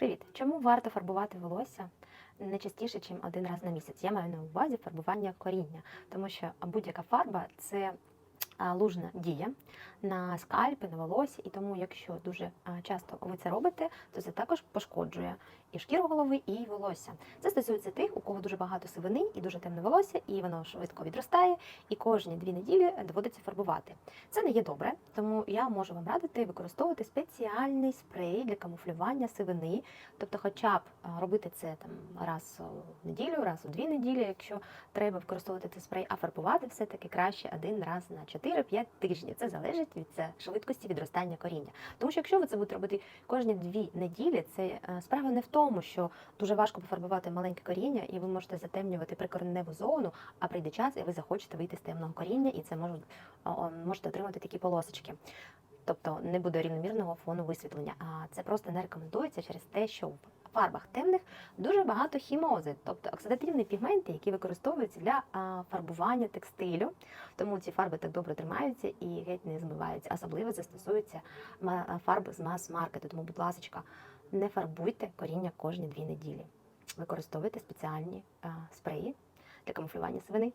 Привіт! Чому варто фарбувати волосся не частіше, ніж один раз на місяць? Я маю на увазі фарбування коріння, тому що будь-яка фарба це лужна дія на скальпи, на волосся, і тому, якщо дуже часто ви це робите, то це також пошкоджує і шкіру голови, і волосся. Це стосується тих, у кого дуже багато сивини і дуже темне волосся, і воно швидко відростає, і кожні дві неділі доводиться фарбувати. Це не є добре, тому я можу вам радити використовувати спеціальний спрей для камуфлювання сивини, тобто, хоча б робити це там раз у неділю, раз у дві неділі, якщо треба використовувати цей спрей, а фарбувати все-таки краще один раз на 4-5 тижнів. Це залежить від е, швидкості відростання коріння. Тому що якщо ви це будете робити кожні дві неділі, це е, справа не в тому, що дуже важко пофарбувати маленьке коріння, і ви можете затемнювати прикореневу зону, а прийде час, і ви захочете вийти з темного коріння, і це можуть можете отримати такі полосочки. Тобто не буде рівномірного фону висвітлення. А це просто не рекомендується через те, що фарбах темних дуже багато хімози, тобто оксидативні пігменти, які використовуються для фарбування текстилю. Тому ці фарби так добре тримаються і геть не змиваються. Особливо це стосується фарб з мас-маркету. Тому, будь ласка, не фарбуйте коріння кожні дві неділі. Використовуйте спеціальні спреї для камуфлювання сивини.